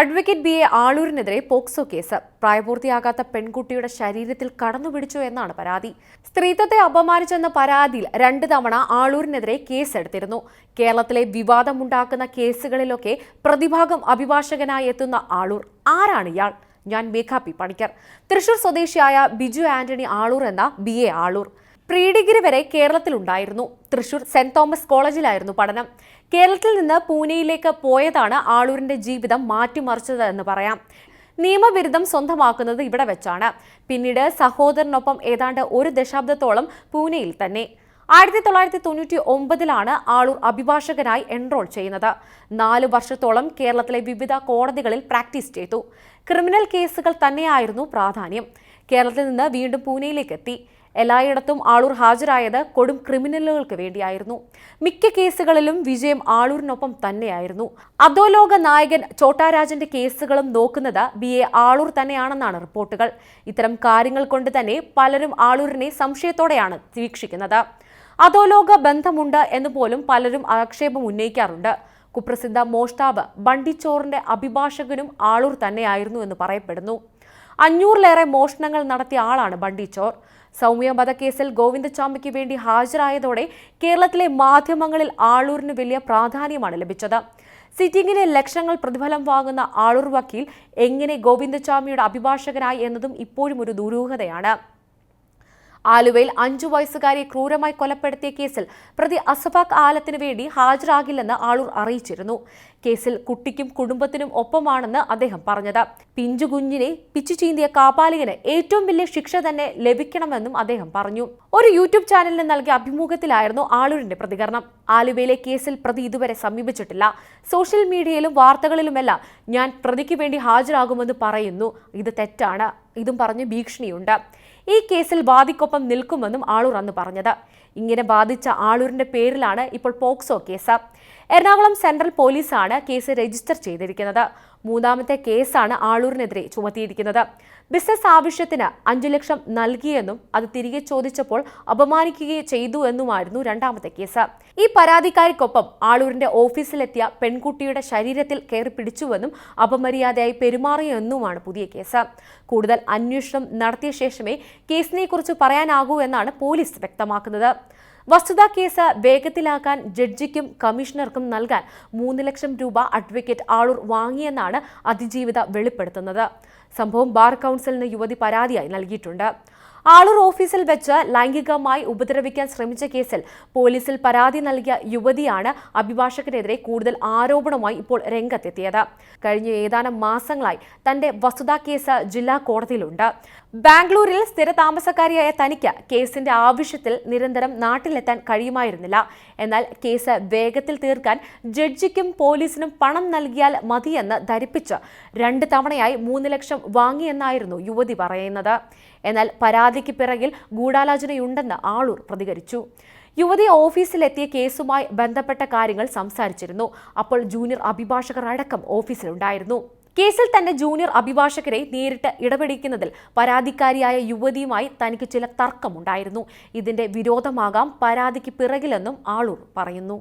Advocate B A ആളൂരിനെതിരെ POCSO case. പ്രായപൂർത്തിയാകാത്ത പെൺകുട്ടിയുടെ ശരീരത്തിൽ കടന്നുപിടിച്ചു എന്നാണ് പരാതി. സ്ത്രീത്വത്തെ അപമാനിച്ചെന്ന പരാതിയിൽ രണ്ട് തവണ ആളൂരിനെതിരെ കേസെടുത്തിരുന്നു. കേരളത്തിലെ വിവാദമുണ്ടാക്കുന്ന കേസുകളിലൊക്കെ പ്രതിഭാഗം അഭിഭാഷകനായി എത്തുന്ന ആളൂർ ആരാണ് ഇയാൾ? ഞാൻ മേഘാ പി. പണിക്കർ. തൃശൂർ സ്വദേശിയായ ബിജു ആന്റണി ആളൂർ എന്ന B A Aloor. Pre degree വരെ കേരളത്തിലുണ്ടായിരുന്നു. തൃശൂർ സെന്റ് തോമസ് കോളേജിലായിരുന്നു പഠനം. കേരളത്തിൽ നിന്ന് പൂനെയിലേക്ക് പോയതാണ് ആളൂരിന്റെ ജീവിതം മാറ്റിമറിച്ചത് എന്ന് പറയാം. നിയമവിരുദ്ധം സ്വന്തമാക്കുന്നത് ഇവിടെ വെച്ചാണ്. പിന്നീട് സഹോദരനൊപ്പം ഏതാണ്ട് ഒരു ദശാബ്ദത്തോളം പൂനെയിൽ തന്നെ. ആയിരത്തി തൊള്ളായിരത്തി തൊണ്ണൂറ്റി ഒമ്പതിലാണ് ആളൂർ അഭിഭാഷകനായി എൻറോൾ ചെയ്യുന്നത്. നാല് വർഷത്തോളം കേരളത്തിലെ വിവിധ കോടതികളിൽ പ്രാക്ടീസ് ചെയ്തു. ക്രിമിനൽ കേസുകൾ തന്നെയായിരുന്നു പ്രാധാന്യം. കേരളത്തിൽ നിന്ന് വീണ്ടും പൂനെയിലേക്ക് എത്തി. എല്ലായിടത്തും ആളൂർ ഹാജരായത് കൊടും ക്രിമിനലുകൾക്ക് വേണ്ടിയായിരുന്നു. മിക്ക കേസുകളിലും വിജയം ആളൂരിനൊപ്പം തന്നെയായിരുന്നു. അധോലോക നായകൻ ചോട്ടാരാജന്റെ കേസുകളും നോക്കുന്നത് ബി എ ആളൂർ തന്നെയാണെന്നാണ് റിപ്പോർട്ടുകൾ. ഇത്തരം കാര്യങ്ങൾ കൊണ്ട് തന്നെ പലരും ആളൂരിനെ സംശയത്തോടെയാണ് വീക്ഷിക്കുന്നത്. അധോലോക ബന്ധമുണ്ട് എന്ന് പോലും പലരും ആക്ഷേപം ഉന്നയിക്കാറുണ്ട്. കുപ്രസിദ്ധ മോഷ്ടാവ് ബണ്ടിച്ചോറിന്റെ അഭിഭാഷകനും ആളൂർ തന്നെയായിരുന്നു എന്ന് പറയപ്പെടുന്നു. അഞ്ഞൂറിലേറെ മോഷണങ്ങൾ നടത്തിയ ആളാണ് ബണ്ടിച്ചോർ. സൗമ്യ കേസിൽ ഗോവിന്ദചാമിക്ക് വേണ്ടി ഹാജരായതോടെ കേരളത്തിലെ മാധ്യമങ്ങളിൽ ആളൂരിന് വലിയ പ്രാധാന്യമാണ് ലഭിച്ചത്. സിറ്റിംഗിലെ ലക്ഷങ്ങൾ പ്രതിഫലം വാങ്ങുന്ന ആളൂർ വക്കീൽ എങ്ങനെ ഗോവിന്ദചാമിയുടെ അഭിഭാഷകനായി എന്നതും ഇപ്പോഴും ഒരു ദുരൂഹതയാണ്. ആലുവയിൽ അഞ്ചു വയസ്സുകാരിയെ ക്രൂരമായി കൊലപ്പെടുത്തിയ കേസിൽ പ്രതി അസഫാഖ് ആലത്തിനു വേണ്ടി ഹാജരാകില്ലെന്ന് ആളൂർ അറിയിച്ചിരുന്നു. കേസിൽ കുട്ടിക്കും കുടുംബത്തിനും ഒപ്പമാണെന്ന് അദ്ദേഹം പറഞ്ഞത്. പിഞ്ചു കുഞ്ഞിനെ പിച്ചു ചീന്തിയ കാപാലികന് ഏറ്റവും വലിയ ശിക്ഷ തന്നെ ലഭിക്കണമെന്നും അദ്ദേഹം പറഞ്ഞു. ഒരു യൂട്യൂബ് ചാനലിന് നൽകിയ അഭിമുഖത്തിലായിരുന്നു ആളൂരിന്റെ പ്രതികരണം. ആലുവയിലെ കേസിൽ പ്രതി ഇതുവരെ സമീപിച്ചിട്ടില്ല. സോഷ്യൽ മീഡിയയിലും വാർത്തകളിലുമെല്ലാം ഞാൻ പ്രതിക്ക് വേണ്ടി ഹാജരാകുമെന്ന് പറയുന്നു. ഇത് തെറ്റാണ്. ഇതും പറഞ്ഞ് ഭീഷണിയുണ്ട്. ഈ കേസിൽ വാദിക്കൊപ്പം നിൽക്കുമെന്നും ആളൂർ അന്ന് പറഞ്ഞത്. ഇങ്ങനെ ബാധിച്ച ആളൂരിന്റെ പേരിലാണ് ഇപ്പോൾ പോക്സോ കേസ്. എറണാകുളം സെൻട്രൽ പോലീസാണ് കേസ് രജിസ്റ്റർ ചെയ്തിരിക്കുന്നത്. മൂന്നാമത്തെ കേസാണ് ആളൂരിനെതിരെ ചുമത്തിയിരിക്കുന്നത്. ബിസിനസ് ആവശ്യത്തിന് അഞ്ചു ലക്ഷം നൽകിയെന്നും അത് തിരികെ ചോദിച്ചപ്പോൾ അപമാനിക്കുകയും ചെയ്തു എന്നുമായിരുന്നു രണ്ടാമത്തെ കേസ്. ഈ പരാതിക്കാരിക്കൊപ്പം ആളൂരിന്റെ ഓഫീസിലെത്തിയ പെൺകുട്ടിയുടെ ശരീരത്തിൽ കയറി പിടിച്ചുവെന്നും അപമര്യാദയായി പെരുമാറിയെന്നുമാണ് പുതിയ കേസ്. കൂടുതൽ അന്വേഷണം നടത്തിയ ശേഷമേ കേസിനെക്കുറിച്ച് പറയാനാകൂ എന്നാണ് പോലീസ് വ്യക്തമാക്കുന്നത്. വസ്തുതാ കേസ് വേഗത്തിലാക്കാൻ ജഡ്ജിക്കും കമ്മീഷണർക്കും നൽകാൻ മൂന്ന് ലക്ഷം രൂപ അഡ്വക്കേറ്റ് ആളൂർ വാങ്ങിയെന്നാണ് അതിജീവിത വെളിപ്പെടുത്തുന്നത്. സംഭവം ബാർ കൗൺസിലിന് യുവതി പരാതിയായി നൽകിയിട്ടുണ്ട്. ആളൂർ ഓഫീസിൽ വെച്ച് ലൈംഗികമായി ഉപദ്രവിക്കാൻ ശ്രമിച്ച കേസിൽ പോലീസിൽ പരാതി നൽകിയ യുവതിയാണ് അഭിഭാഷകനെതിരെ കൂടുതൽ ആരോപണവുമായി ഇപ്പോൾ രംഗത്തെത്തിയത്. കഴിഞ്ഞ ഏതാനും മാസങ്ങളായി തന്റെ വസ്തുതാ കേസ് ജില്ലാ കോടതിയിലുണ്ട്. ബാംഗ്ലൂരിൽ സ്ഥിര താമസക്കാരിയായ തനിക്ക് കേസിന്റെ ആവശ്യത്തിൽ നിരന്തരം നാട്ടിലെത്താൻ കഴിയുമായിരുന്നില്ല. എന്നാൽ കേസ് വേഗത്തിൽ തീർക്കാൻ ജഡ്ജിക്കും പോലീസിനും പണം നൽകിയാൽ മതിയെന്ന് ധരിപ്പിച്ച് രണ്ട് തവണയായി മൂന്ന് ലക്ഷം വാങ്ങിയെന്നായിരുന്നു യുവതി പറയുന്നത്. എന്നാൽ പരാതിക്ക് പിറകിൽ ഗൂഢാലോചനയുണ്ടെന്ന് ആളൂർ പ്രതികരിച്ചു. യുവതി ഓഫീസിലെത്തിയ കേസുമായി ബന്ധപ്പെട്ട കാര്യങ്ങൾ സംസാരിച്ചിരുന്നു. അപ്പോൾ ജൂനിയർ അഭിഭാഷകർ അടക്കം ഓഫീസിലുണ്ടായിരുന്നു. കേസിൽ തന്നെ ജൂനിയർ അഭിഭാഷകരെ നേരിട്ട് ഇടപെടിക്കുന്നതിൽ പരാതിക്കാരിയായ യുവതിയുമായി തനിക്ക് ചില തർക്കമുണ്ടായിരുന്നു. ഇതിന്റെ വിരോധമാകാം പരാതിക്ക് പിറകിലെന്നും ആളൂർ പറയുന്നു.